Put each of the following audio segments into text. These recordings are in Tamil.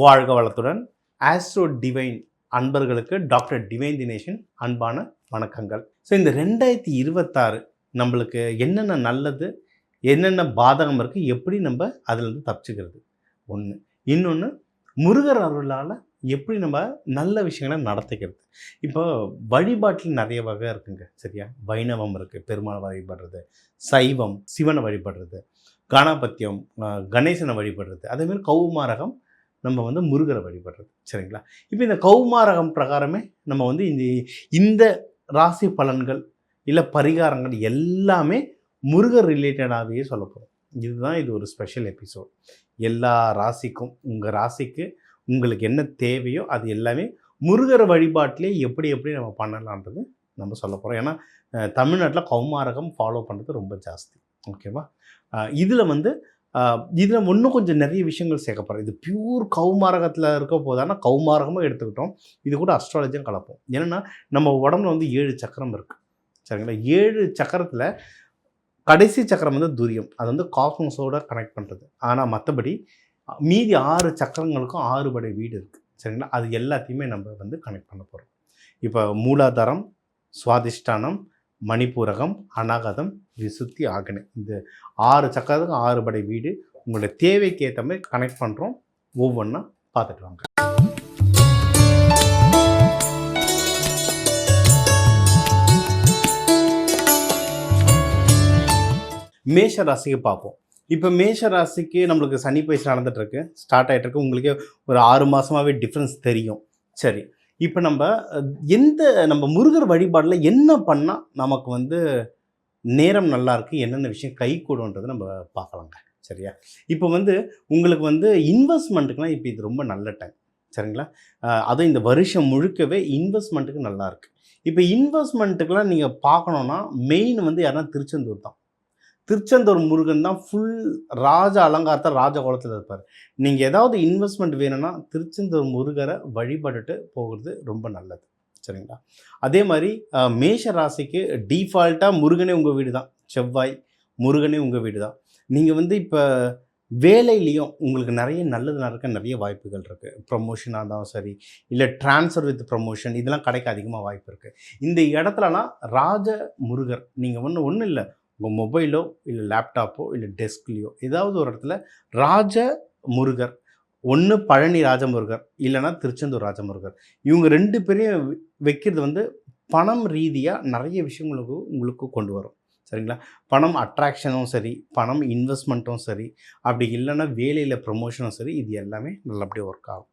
வாழ்க வளத்துடன். ஆஸ்ட்ரோ டிவைன் அன்பர்களுக்கு டாக்டர் டிவைன் தினேஷன் அன்பான வணக்கங்கள். ஸோ இந்த ரெண்டாயிரத்தி இருபத்தாறு நம்மளுக்கு என்னென்ன நல்லது என்னென்ன பாதகம் இருக்குது எப்படி நம்ம அதுலேருந்து தப்பிச்சுக்கிறது? ஒன்று இன்னொன்று முருகர் அருளால் எப்படி நம்ம நல்ல விஷயங்களை நடத்திக்கிறது? இப்போ வழிபாட்டில் நிறைய வகை இருக்குங்க சரியா? வைணவம் இருக்குது பெருமாள் வழிபடுறது சைவம் சிவனை வழிபடுறது கணபத்தியம் கணேசனை வழிபடுறது அதேமாதிரி கௌமாரகம் நம்ம வந்து முருகரை வழிபடுறது. சரிங்களா? இப்போ இந்த கௌமாரகம் பிரகாரமே நம்ம வந்து இந்த இந்த ராசி பலன்கள் இல்லை பரிகாரங்கள் எல்லாமே முருகர் ரிலேட்டடாகவே சொல்ல போகிறோம் இதுதான் இது ஒரு ஸ்பெஷல் எபிசோட் எல்லா ராசிக்கும் உங்கள் ராசிக்கு உங்களுக்கு என்ன தேவையோ அது எல்லாமே முருகர் வழிபாட்டிலே எப்படி எப்படி நம்ம பண்ணலான்றது நம்ம சொல்ல போகிறோம் ஏன்னா தமிழ்நாட்டில் கௌமாரகம் ஃபாலோ பண்ணுறது ரொம்ப ஜாஸ்தி. ஓகேவா இதில் வந்து இதில் இன்னும் கொஞ்சம் நிறைய விஷயங்கள் சேர்க்கப்படுறோம் இது பியூர் கௌமாரகத்தில் இருக்க போதானா கௌமாரகமாக எடுத்துக்கிட்டோம். இது கூட அஸ்ட்ராலஜியும் கலப்போம். ஏன்னா நம்ம உடம்புல வந்து ஏழு சக்கரம் இருக்குது சரிங்களா? ஏழு சக்கரத்தில் கடைசி சக்கரம் வந்து துரியம். அது வந்து காஸ்மோஸோட கனெக்ட் பண்ணுறது ஆனால் மற்றபடி மீதி ஆறு சக்கரங்களுக்கும் ஆறு படை வீடு இருக்குது சரிங்களா? அது எல்லாத்தையுமே நம்ம வந்து கனெக்ட் பண்ண போகிறோம் இப்போ மூலாதாரம் சுவாதிஷ்டானம் மணிப்பூரகம் அனாகதம் விசுத்தி ஆகனை. இந்த ஆறு சக்கரத்துக்கு ஆறு படை வீடு. உங்களோட தேவைக்கு ஏற்ற மாதிரி கனெக்ட் பண்ணுறோம் ஒவ்வொன்றா பார்த்துட்டு வாங்க. மேஷ ராசிக்கு பார்ப்போம். இப்போ மேஷ ராசிக்கு நம்மளுக்கு சனி பயிற்சி நடந்துட்டு இருக்கு. ஸ்டார்ட் ஆகிட்டு இருக்கு. உங்களுக்கே ஒரு ஆறு மாதமாகவே டிஃப்ரென்ஸ் தெரியும். சரி. இப்போ நம்ம எந்த நம்ம முருகர் வழிபாடில் என்ன பண்ணால் நமக்கு வந்து நேரம் நல்லாயிருக்கு என்னென்ன விஷயம் கை கூடுன்றதை நம்ம பார்க்கலாங்க. சரியா? இப்போ வந்து உங்களுக்கு வந்து இன்வெஸ்ட்மெண்ட்டுக்குலாம் இப்போ இது ரொம்ப நல்ல டைம் சரிங்களா? அதுவும் இந்த வருஷம் முழுக்கவே இன்வெஸ்ட்மெண்ட்டுக்கு நல்லாயிருக்கு இப்போ இன்வெஸ்ட்மெண்ட்டுக்கெலாம் நீங்கள் பார்க்கணுன்னா மெயின் வந்து யாருன்னா திருச்செந்தூர் தான் திருச்செந்தூர் முருகன் தான் ஃபுல் ராஜ அலங்காரத்தை ராஜகோலத்தில் இருப்பார். நீங்கள் ஏதாவது இன்வெஸ்ட்மெண்ட் வேணும்னா திருச்செந்தூர் முருகரை வழிபட்டுட்டு போகிறது ரொம்ப நல்லது. சரிங்களா? அதே மாதிரி மேஷ ராசிக்கு டீஃபால்ட்டாக முருகனே உங்கள் வீடு தான். செவ்வாய் முருகனே உங்கள் வீடு தான். நீங்கள் வந்து இப்போ வேலையிலையும் உங்களுக்கு நிறைய நல்லது நடக்க நிறைய வாய்ப்புகள் இருக்குது ப்ரமோஷனாக இருந்தாலும் சரி இல்லை ட்ரான்ஸ்ஃபர் வித் ப்ரமோஷன் இதெல்லாம் கிடைக்க அதிகமாக வாய்ப்பு இருக்குது இந்த இடத்துலலாம் ராஜ முருகர் நீங்கள் ஒன்று ஒன்றும் இல்லை உங்கள் மொபைலோ இல்லை லேப்டாப்போ இல்லை டெஸ்க்லேயோ ஏதாவது ஒரு இடத்துல ராஜ முருகர் ஒன்று பழனி ராஜமுருகர் இல்லைன்னா திருச்செந்தூர் ராஜமுருகர். இவங்க ரெண்டு பேரையும் வைக்கிறது வந்து பணம் ரீதியாக நிறைய விஷயங்களுக்கு உங்களுக்கு கொண்டு வரும். சரிங்களா? பணம் அட்ராக்ஷனும் சரி பணம் இன்வெஸ்ட்மெண்ட்டும் சரி அப்படி இல்லைன்னா வேலையில் ப்ரொமோஷனும் சரி இது எல்லாமே நல்லபடியாக ஒர்க் ஆகும்.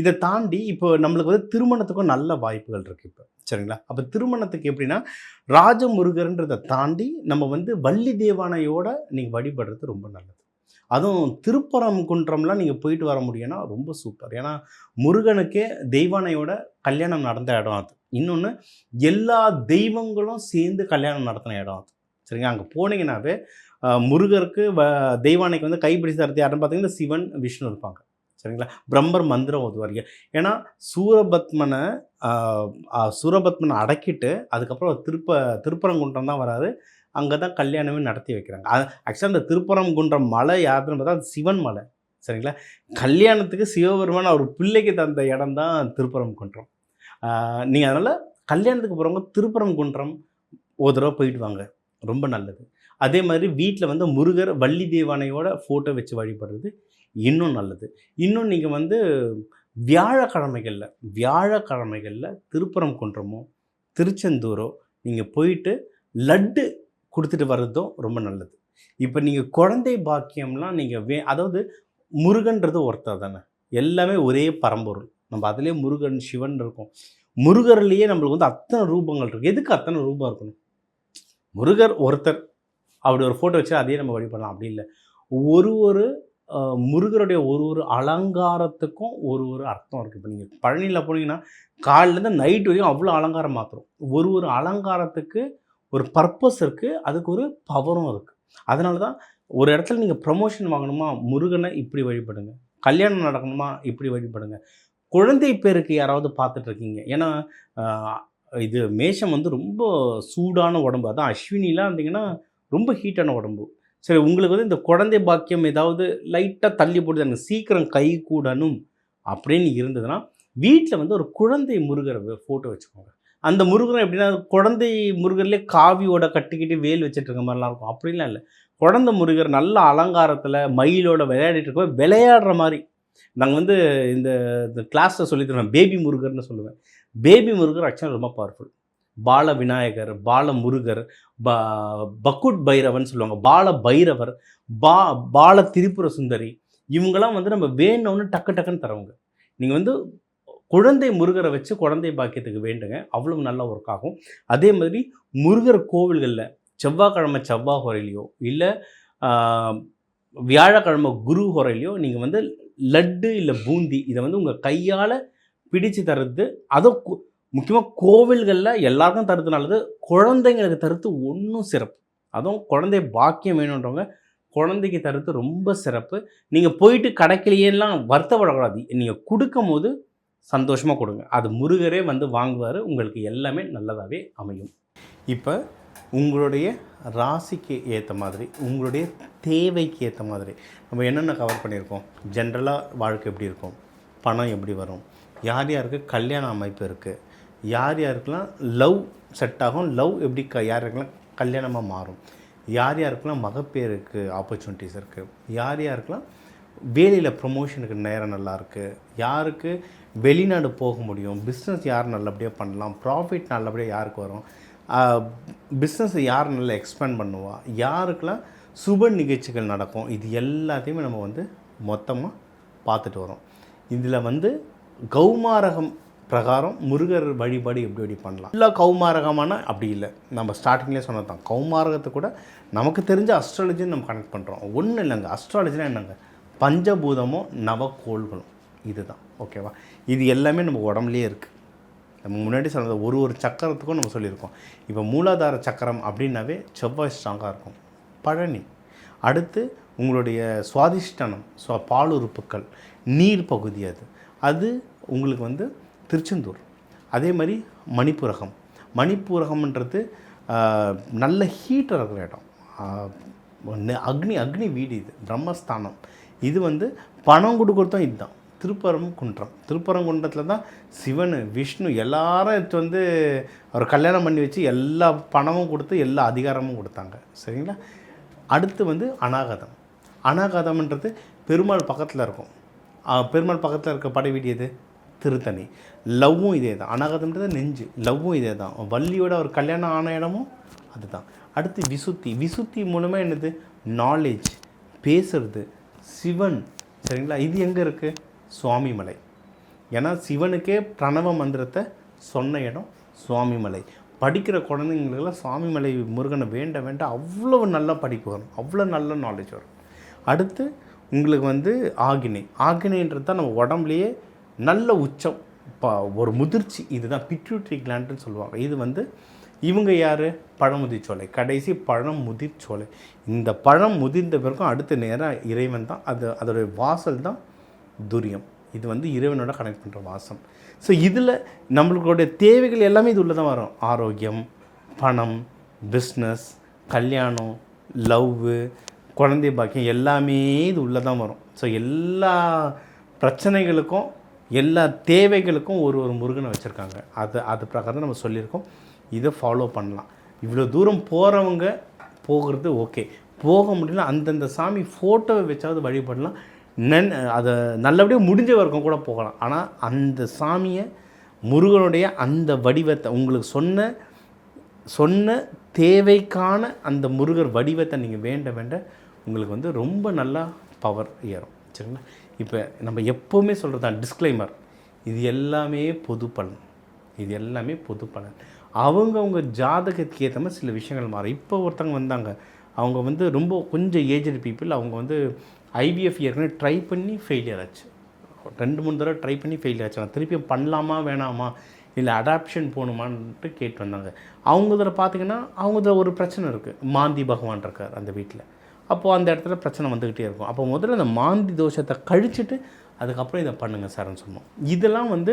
இதை தாண்டி இப்போ நம்மளுக்கு வந்து திருமணத்துக்கும் நல்ல வாய்ப்புகள் இருக்குது இப்போ. சரிங்களா? அப்போ திருமணத்துக்கு எப்படின்னா ராஜமுருகர்ன்றதை தாண்டி நம்ம வந்து வள்ளி தேவானையோட நீங்கள் வழிபடுறது ரொம்ப நல்லது. அதுவும் திருப்பரம் குன்றம்லாம் நீங்கள் போயிட்டு வர முடியும்னா ரொம்ப சூப்பர். ஏன்னா முருகனுக்கே தெய்வானையோட கல்யாணம் நடந்த இடம் அது. இன்னொன்று எல்லா தெய்வங்களும் சேர்ந்து கல்யாணம் நடத்தின இடம் அது. சரிங்க அங்கே போனீங்கன்னாவே முருகருக்கு வ தெய்வானைக்கு வந்து கைப்பிடிச்சு தரத்து யாருன்னு பார்த்தீங்கன்னா சிவன் விஷ்ணு இருப்பாங்க. சரிங்களா? பிரம்மர் மந்திரம் ஓதுவார் ஏன்னா சூரபத்மனை சூரபத்மனை அடக்கிட்டு அதுக்கப்புறம் திருப்ப திருப்பரங்குன்றம் தான் வராது அங்கே தான் கல்யாணமே நடத்தி வைக்கிறாங்க. ஆக்சுவலாக அந்த திருப்பரங்குன்றம் மலை யாருன்னு பார்த்தா அது சிவன் மலை. சரிங்களா? கல்யாணத்துக்கு சிவபெருமான் அவர் பிள்ளைக்கு தந்த இடம் தான் திருப்பரங்குன்றம். நீங்கள் அதனால் கல்யாணத்துக்கு போகிறவங்க திருப்பரங்குன்றம் ஒரு தடவை போயிட்டு வாங்க. ரொம்ப நல்லது. அதே மாதிரி வீட்டில் வந்து முருகர் வள்ளி தேவானையோட ஃபோட்டோ வச்சு வழிபடுறது இன்னும் நல்லது. இன்னும் நீங்கள் வந்து வியாழக்கிழமைகளில் வியாழக்கிழமைகளில் திருப்புறம் குன்றமோ திருச்செந்தூரோ நீங்கள் போயிட்டு லட்டு கொடுத்துட்டு வர்றதும் ரொம்ப நல்லது. இப்போ நீங்கள் குழந்தை பாக்கியம்லாம் நீங்கள் வே அதாவது முருகன்றது ஒருத்தர் தானே. எல்லாமே ஒரே பரம்பொருள். நம்ம அதிலே முருகன் சிவன் இருக்கும். முருகர்லேயே நம்மளுக்கு வந்து அத்தனை ரூபங்கள் இருக்குது எதுக்கு அத்தனை ரூபம் இருக்கணும்? முருகர் ஒருத்தர். அப்படி ஒரு ஃபோட்டோ வச்சு அதையே நம்ம வழிபடலாம். அப்படி இல்லை. ஒரு ஒரு முருகருடைய ஒரு ஒரு அலங்காரத்துக்கும் ஒரு ஒரு அர்த்தம் இருக்குது இப்போ நீங்கள் பழனியில் போனீங்கன்னா காலிலேருந்து நைட் வரையும் அவ்வளோ அலங்காரம் மாத்திரம் ஒரு ஒரு அலங்காரத்துக்கு ஒரு பர்பஸ் இருக்குது அதுக்கு ஒரு பவரும் இருக்குது அதனால தான் ஒரு இடத்துல நீங்கள் ப்ரமோஷன் வாங்கணுமா முருகனை இப்படி வழிபடுங்க. கல்யாணம் நடக்கணுமா இப்படி வழிபடுங்க. குழந்தை பேருக்கு யாராவது பார்த்துட்ருக்கீங்க ஏன்னா இது மேஷம் வந்து ரொம்ப சூடான உடம்பு. அதான் அஸ்வினிலாம் இருந்தீங்கன்னா ரொம்ப ஹீட்டான உடம்பு. சரி உங்களுக்கு வந்து இந்த குழந்தை பாக்கியம் ஏதாவது லைட்டாக தள்ளி போட்டு எனக்கு சீக்கிரம் கை கூடணும் அப்படின்னு இருந்ததுன்னா வீட்டில் வந்து ஒரு குழந்தை முருகரை ஃபோட்டோ வச்சுக்கோங்க. அந்த முருகன் எப்படின்னா குழந்தை முருகர்லேயே காவியோட கட்டிக்கிட்டு வேல் வச்சுட்டு இருக்க மாதிரிலாம் இருக்கும். அப்படிலாம் இல்லை. குழந்தை முருகர் நல்ல அலங்காரத்தில் மயிலோட விளையாடிட்டு இருக்க விளையாடுற மாதிரி. நாங்கள் வந்து இந்த இந்த கிளாஸில் சொல்லி தருவேன் பேபி முருகர்னு சொல்லுவேன். பேபி முருகர் ஆக்சுவலாக ரொம்ப பவர்ஃபுல் பால விநாயகர் பால முருகர் ப பக்குட் பைரவன் சொல்லுவாங்க பால பைரவர் பா பால திரிபுர சுந்தரி இவங்கெல்லாம் வந்து நம்ம வேணும்னு டக்கு டக்குன்னு தரவங்க நீங்கள் வந்து குழந்தை முருகரை வச்சு குழந்தை பாக்கியத்துக்கு வேண்டுங்க. அவ்வளவு நல்லா ஒர்க் ஆகும். அதே மாதிரி முருகர் கோவில்களில் செவ்வாய்க்கிழமை செவ்வாய் ஹொரையிலையோ இல்லை வியாழக்கிழமை குரு ஹொரையிலையோ நீங்கள் வந்து லட்டு இல்லை பூந்தி இதை வந்து உங்கள் கையால் பிடிச்சு தர்றது அதை முக்கியமாக கோவில்களில் எல்லாருக்கும் தருத்து நல்லது. குழந்தைங்களுக்கு தருத்து ஒன்றும் சிறப்பு. அதுவும் குழந்தை பாக்கியம் வேணுன்றவங்க குழந்தைக்கு தருத்து ரொம்ப சிறப்பு. நீங்கள் போயிட்டு கடைக்கிலேயெல்லாம் வருத்தப்படக்கூடாது. நீங்கள் கொடுக்கும் போது சந்தோஷமாக கொடுங்க. அது முருகரே வந்து வாங்குவார். உங்களுக்கு எல்லாமே நல்லதாகவே அமையும். இப்போ உங்களுடைய ராசிக்கு ஏற்ற மாதிரி உங்களுடைய தேவைக்கு ஏற்ற மாதிரி நம்ம என்னென்ன கவர் பண்ணியிருக்கோம்? ஜென்ரலாக வாழ்க்கை எப்படி இருக்கும்? பணம் எப்படி வரும்? யார் யாருக்கு கல்யாண அமைப்பு இருக்குது யார் யாருக்கெல்லாம் லவ் செட் ஆகும் லவ் எப்படி க யார் யாருக்கெல்லாம் கல்யாணமாக மாறும்? யார் யாருக்கெல்லாம் மகப்பேருக்கு ஆப்பர்ச்சுனிட்டிஸ் இருக்குது யார் யாருக்கெல்லாம் வேலையில் ப்ரொமோஷனுக்கு நேரம் நல்லா இருக்குது யாருக்கு வெளிநாடு போக முடியும்? பிஸ்னஸ் யார் நல்லபடியாக பண்ணலாம்? ப்ராஃபிட் நல்லபடியாக யாருக்கு வரும்? பிஸ்னஸ் யார் நல்லா எக்ஸ்பேண்ட் பண்ணுவா? யாருக்கெல்லாம் சுப நிகழ்ச்சிகள் நடக்கும்? இது எல்லாத்தையுமே நம்ம வந்து மொத்தமாக பார்த்துட்டு வரோம். இதில் வந்து கௌமாரகம் பிரகாரம் முருகர் வழிபாடு எப்படி எப்படி பண்ணலாம்? இல்லை கௌமாரகமான அப்படி இல்லை. நம்ம ஸ்டார்டிங்லேயே சொன்னது தான் கௌமாரகத்தை கூட நமக்கு தெரிஞ்ச அஸ்ட்ராலஜின்னு நம்ம கனெக்ட் பண்ணுறோம் ஒன்றும் இல்லைங்க. அஸ்ட்ராலஜினா என்னங்க? பஞ்சபூதமும் நவக்கோள்களும். இதுதான். ஓகேவா இது எல்லாமே நம்ம உடம்புலேயே இருக்குது நம்ம முன்னாடி சொன்னது ஒரு ஒரு சக்கரத்துக்கும் நம்ம சொல்லியிருக்கோம். இப்போ மூலாதார சக்கரம் அப்படின்னாவே செவ்வாய் ஸ்ட்ராங்காக இருக்கும். பழனி. அடுத்து உங்களுடைய சுவாதிஷ்டனம் ஸ்வ பாலுறுப்புக்கள் நீர் பகுதி அது. அது உங்களுக்கு வந்து திருச்செந்தூர். அதே மாதிரி மணிப்புரகம். மணிப்புரகம்ன்றது நல்ல ஹீட்டர் இருக்கிற இடம். அக்னி அக்னி வீடு இது பிரம்மஸ்தானம். இது வந்து பணம் கொடுக்குறதும் இதுதான். திருப்பரங்குன்றம். திருப்பரங்குன்றத்தில் தான் சிவன் விஷ்ணு எல்லாரும் எடுத்து வந்து அவர் கல்யாணம் பண்ணி வச்சு எல்லா பணமும் கொடுத்து எல்லா அதிகாரமும் கொடுத்தாங்க. சரிங்களா? அடுத்து வந்து அநாகதம். அநாகதம்ன்றது பெருமாள் பக்கத்தில் இருக்கும். பெருமாள் பக்கத்தில் இருக்க படை வீடு திருத்தணி. லவ்வும் இதே தான் அனாகதம்ன்றது நெஞ்சு. லவ்வும் இதே தான் வள்ளியோட ஒரு கல்யாணம் ஆன இடமும் அதுதான். அடுத்து விசுத்தி. விசுத்தி மூலமாக என்னது? நாலேஜ் பேசுறது. சிவன். சரிங்களா? இது எங்கே இருக்குது சுவாமிமலை. ஏன்னா சிவனுக்கே பிரணவ மந்திரத்தை சொன்ன இடம் சுவாமிமலை. படிக்கிற குழந்தைங்களுக்கெல்லாம் சுவாமிமலை முருகனை வேண்ட வேண்ட அவ்வளோ நல்ல படிப்பு வரும். அவ்வளோ நல்ல நாலேஜ் வரும். அடுத்து உங்களுக்கு வந்து ஆகினை. ஆகினைன்றது தான் நம்ம உடம்புலையே நல்ல உச்சம். ப ஒரு முதிர்ச்சி இதுதான் பிட்யூட்ரி கிளாண்டுன்னு சொல்லுவாங்க. இது வந்து இவங்க யார்? பழமுதிர்ச்சோலை. கடைசி பழம் முதிர்ச்சோலை இந்த பழம் முதிர்ந்த பிறகும் அடுத்த நேரம் இறைவன் தான். அது அதோடைய வாசல் தான் துரியம். இது வந்து இறைவனோட கனெக்ட் பண்ணுற வாசம். ஸோ இதில் நம்மளுடைய தேவைகள் எல்லாமே இது உள்ளே தான் வரும். ஆரோக்கியம் பணம் பிஸ்னஸ் கல்யாணம் லவ்வு குழந்தை பாக்கியம் எல்லாமே இது உள்ளே தான் வரும். ஸோ எல்லா பிரச்சனைகளுக்கும் எல்லா தேவைகளுக்கும் ஒரு ஒரு முருகனை வச்சுருக்காங்க. அது அது பிரகாரம் நம்ம சொல்லியிருக்கோம். இதை ஃபாலோ பண்ணலாம். இவ்வளோ தூரம் போகிறவங்க போகிறது ஓகே போக முடியல அந்தந்த சாமி ஃபோட்டோவை வச்சாவது வழிபடலாம். நன் அதை நல்லபடியாக முடிஞ்ச வரைக்கும் கூட போகலாம். ஆனால் அந்த சாமியை முருகனுடைய அந்த வடிவத்தை உங்களுக்கு சொன்ன சொன்ன தேவைக்கான அந்த முருகர் வடிவத்தை நீங்கள் வேண்ட வேண்ட உங்களுக்கு வந்து ரொம்ப நல்லா பவர் ஏறும். சரிங்களா? இப்போ நம்ம எப்போவுமே சொல்கிறது தான் டிஸ்க்ளைமர் இது எல்லாமே பொது பலன். இது எல்லாமே பொது பலன். அவங்கவுங்க ஜாதகத்துக்கு ஏற்ற மாதிரி சில விஷயங்கள் மாறும். இப்போ ஒருத்தவங்க வந்தாங்க. அவங்க வந்து ரொம்ப கொஞ்சம் ஏஜ்டு பீப்புள் அவங்க வந்து ஐவிஎஃப் ஏற்கனவே ட்ரை பண்ணி ஃபெயிலியர் ஆச்சு. ரெண்டு மூணு தடவை ட்ரை பண்ணி ஃபெயிலியர் ஆச்சு. நான் திருப்பி பண்ணலாமா வேணாமா இல்லை அடாப்ஷன் போகணுமான்ட்டு கேட்டு வந்தாங்க. அவங்க இதில் பார்த்தீங்கன்னா அவங்க இதில் ஒரு பிரச்சனை இருக்குது மாந்தி பகவான் இருக்கார் அந்த வீட்டில் அப்போது அந்த இடத்துல பிரச்சனை வந்துக்கிட்டே இருக்கும். அப்போ முதல்ல அந்த மாந்தி தோஷத்தை கழிச்சிட்டு அதுக்கப்புறம் இதை பண்ணுங்கள் சார்னு சொன்னோம் இதெல்லாம் வந்து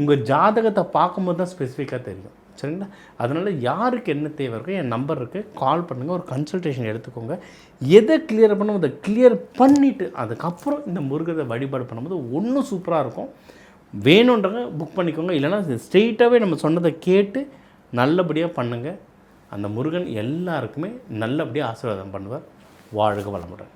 உங்கள் ஜாதகத்தை பார்க்கும்போது தான் ஸ்பெசிஃபிக்காக தெரியும். சரிங்களா? அதனால் யாருக்கு என்ன தேவை இருக்கோ என் நம்பர் இருக்குது கால் பண்ணுங்கள் ஒரு கன்சல்டேஷன் எடுத்துக்கோங்க. எதை கிளியர் பண்ணோம் அதை கிளியர் பண்ணிவிட்டு அதுக்கப்புறம் இந்த முருகரை வழிபாடு பண்ணும்போது ஒன்றும் சூப்பராக இருக்கும். வேணுன்றவங்க புக் பண்ணிக்கோங்க. இல்லைன்னா ஸ்ட்ரெயிட்டாகவே நம்ம சொன்னதை கேட்டு நல்லபடியாக பண்ணுங்கள் அந்த முருகன் எல்லாருக்குமே நல்லபடியாக ஆசீர்வாதம் பண்ணுவார். வாழ்க வளமுடன்.